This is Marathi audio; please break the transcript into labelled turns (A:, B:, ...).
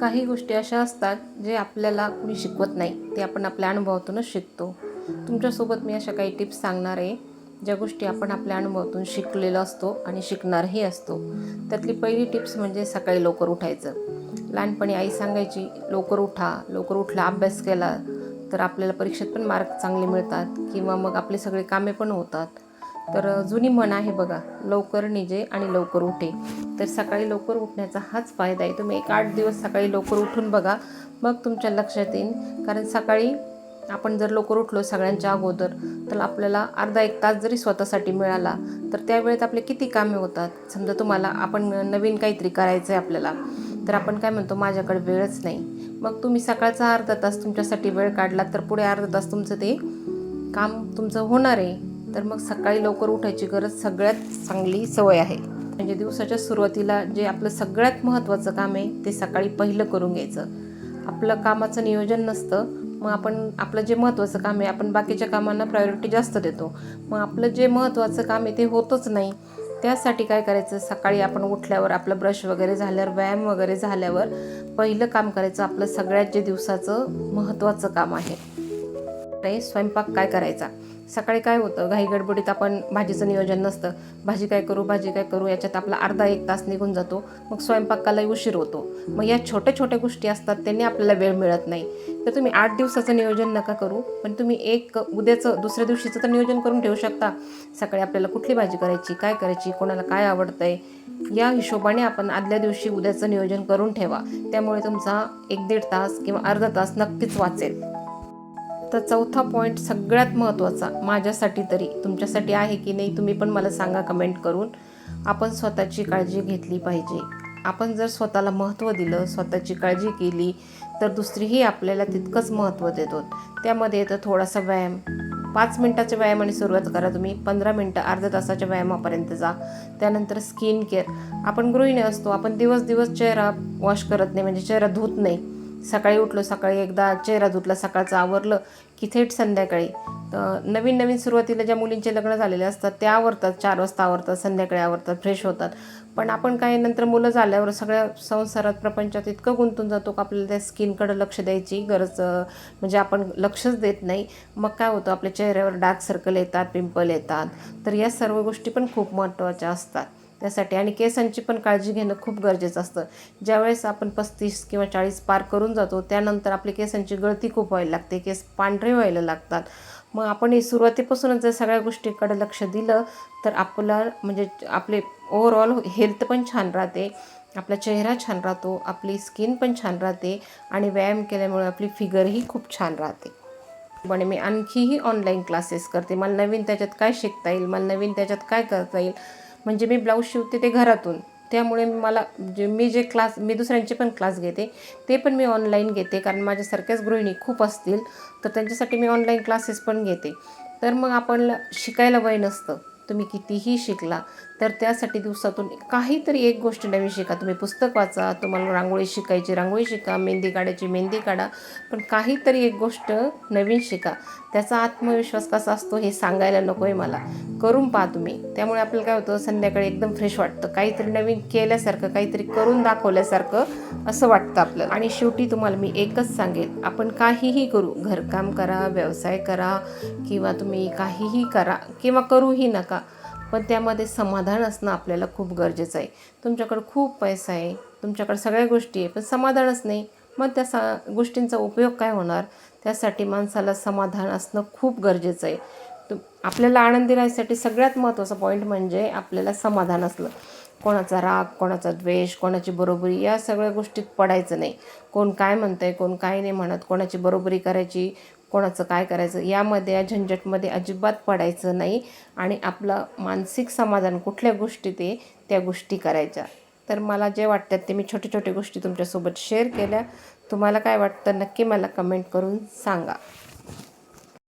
A: काही गोष्टी अशा असतात जे आपल्याला कुणी शिकवत नाही. ते आपण आपल्या अनुभवातूनच शिकतो. तुमच्यासोबत मी अशा काही टिप्स सांगणार आहे ज्या गोष्टी आपण आपल्या अनुभवातून शिकलेलो असतो आणि शिकणारही असतो. त्यातली पहिली टिप्स म्हणजे सकाळी लवकर उठायचं. लहानपणी आई सांगायची लवकर उठा लवकर उठला अभ्यास केला तर आपल्याला परीक्षेत पण मार्क चांगले मिळतात किंवा मग आपले सगळे कामे पण होतात. तर जुनी म्हण आहे बघा लवकर निजे आणि लवकर उठे. तर सकाळी लवकर उठण्याचा हाच फायदा आहे. तुम्ही एक आठ दिवस सकाळी लवकर उठून बघा मग तुमच्या लक्षात येईल कारण सकाळी आपण जर लवकर उठलो सगळ्यांच्या अगोदर तर आपल्याला अर्धा एक तास जरी स्वतःसाठी मिळाला तर त्यावेळेत आपले किती कामे होतात? समजा तुम्हाला आपण नवीन काहीतरी करायचं आहे आपल्याला तर आपण काय म्हणतो माझ्याकडे वेळच नाही. मग तुम्ही सकाळचा अर्धा तास तुमच्यासाठी वेळ काढला तर पुढे अर्धा तास तुमचं ते काम तुमचं होणार आहे. तर मग सकाळी लवकर उठायची गरज सगळ्यात चांगली सवय आहे. म्हणजे दिवसाच्या सुरुवातीला जे आपलं सगळ्यात महत्त्वाचं काम आहे ते सकाळी पहिलं करून घ्यायचं. आपलं कामाचं नियोजन नसतं मग आपण आपलं जे महत्त्वाचं काम आहे आपण बाकीच्या कामांना प्रायोरिटी जास्त देतो. मग आपलं जे महत्त्वाचं काम आहे ते होतच नाही. त्यासाठी काय करायचं? सकाळी आपण उठल्यावर आपलं ब्रश वगैरे झाल्यावर व्यायाम वगैरे झाल्यावर पहिलं काम करायचं आपलं सगळ्यात जे दिवसाचं महत्त्वाचं काम आहे. स्वयंपाक काय करायचा? सकाळी काय होतं? घाई गडबडीत आपण भाजीचं नियोजन नसतं. भाजी काय करू भाजी काय करू? याच्यात आपला अर्धा एक तास निघून जातो. मग स्वयंपाकालाही उशीर होतो. मग या छोट्या छोट्या गोष्टी असतात त्यांनी आपल्याला वेळ मिळत नाही. तर तुम्ही आठ दिवसाचं नियोजन नका करू पण तुम्ही एक उद्याचं दुसऱ्या दिवशीचं तर नियोजन करून ठेवू शकता. सकाळी आपल्याला कुठली भाजी करायची काय करायची कोणाला काय आवडतं आहे या हिशोबाने आपण आदल्या दिवशी उद्याचं नियोजन करून ठेवा. त्यामुळे तुमचा एक दीड तास किंवा अर्धा तास नक्कीच वाचेल. तर चौथा पॉईंट सगळ्यात महत्त्वाचा माझ्यासाठी तरी तुमच्यासाठी आहे की नाही तुम्ही पण मला सांगा कमेंट करून. आपण स्वतःची काळजी घेतली पाहिजे. आपण जर स्वतःला महत्त्व दिलं स्वतःची काळजी केली तर दुसरीही आपल्याला तितकंच महत्त्व देतो त्यामध्ये येतं थोडासा व्यायाम. पाच मिनटाच्या व्यायामाने सुरुवात करा तुम्ही. पंधरा मिनटं अर्ध्या तासाच्या व्यायामापर्यंत जा. त्यानंतर स्किन केअर आपण गृहिणी असतो. आपण दिवस दिवस चेहरा वॉश करत नाही म्हणजे चेहरा धुत नाही. सकाळी उठलो सकाळी एकदा चेहरा धुतला सकाळचं आवरलं की थेट संध्याकाळी. तर नवीन नवीन सुरुवातीला ज्या मुलींचे लग्न झालेले असतात ते आवरतात चार वाजता आवरतात संध्याकाळी आवरतात फ्रेश होतात. पण आपण काय नंतर मुलं झाल्यावर सगळ्या संसारात प्रपंचात इतकं गुंतून जातो का आपल्याला त्या स्किनकडं लक्ष द्यायची गरज म्हणजे आपण लक्षच देत नाही. मग काय होतं आपल्या चेहऱ्यावर डार्क सर्कल येतात पिंपल येतात. तर या सर्व गोष्टी पण खूप महत्त्वाच्या असतात. त्यासाठी आणि केसांची पण काळजी घेणं खूप गरजेचं असतं. ज्यावेळेस आपण पस्तीस किंवा चाळीस पार करून जातो त्यानंतर आपली केसांची गळती खूप व्हायला लागते केस पांढरे व्हायला लागतात. मग आपण हे सुरुवातीपासूनच जर सगळ्या गोष्टीकडे लक्ष दिलं तर आपला म्हणजे आपले ओव्हरऑल हेल्थ पण छान राहते आपला चेहरा छान राहतो आपली स्किन पण छान राहते आणि व्यायाम केल्यामुळे आपली फिगरही खूप छान राहते. पण मी आणखीही ऑनलाईन क्लासेस करते. मला नवीन त्याच्यात काय शिकता येईल मला नवीन त्याच्यात काय करता येईल म्हणजे मी ब्लाऊज शिवते ते घरातून. त्यामुळे मला जे मी जे क्लास मी दुसऱ्यांचे पण क्लास घेते ते पण मी ऑनलाईन घेते कारण माझ्यासारख्याच गृहिणी खूप असतील तर त्यांच्यासाठी मी ऑनलाईन क्लासेस पण घेते. तर मग आपण शिकायला वय नसतं. तुम्ही कितीही शिकला तर त्यासाठी दिवसातून काहीतरी एक गोष्ट नवीन शिका. तुम्ही पुस्तक वाचा तुम्हाला रांगोळी शिकायची रांगोळी शिका मेहंदी काढायची मेहंदी काढा पण काहीतरी एक गोष्ट नवीन शिका. त्याचा आत्मविश्वास कसा असतो हे सांगायला नको आहे मला. करून पहा तुम्ही. त्यामुळे आपल्याला काय होतं संध्याकाळी एकदम फ्रेश वाटतं. काहीतरी नवीन केल्यासारखं काहीतरी करून दाखवल्यासारखं असं वाटतं आपल्याला. आणि शेवटी तुम्हाला मी एकच सांगेल आपण काहीही करू घरकाम करा व्यवसाय करा किंवा तुम्ही काहीही करा किंवा करूही नका पण त्यामध्ये समाधान असणं आपल्याला खूप गरजेचं आहे. तुमच्याकडं खूप पैसा आहे तुमच्याकडे सगळ्या गोष्टी आहे पण समाधानच नाही. मग त्या सा गोष्टींचा उपयोग काय होणार? त्यासाठी माणसाला समाधान असणं खूप गरजेचं आहे. तु आपल्याला आनंदी राहायसाठी सगळ्यात महत्त्वाचा पॉईंट म्हणजे आपल्याला समाधान असलं कोणाचा राग कोणाचा द्वेष कोणाची बरोबरी या सगळ्या गोष्टीत पडायचं नाही. कोण काय म्हणतं आहे कोण काय नाही म्हणत कोणाची बरोबरी करायची कोणाचं काय करायचं यामध्ये या झंझटमध्ये अजिबात पडायचं नाही आणि आपलं मानसिक समाधान कुठल्या गोष्टी ते त्या गोष्टी करायच्या. तर मला जे वाटतात ते मी छोटे छोटे गोष्टी तुमच्यासोबत शेअर केल्या. तुम्हाला काय वाटतं नक्की मला कमेंट करून सांगा.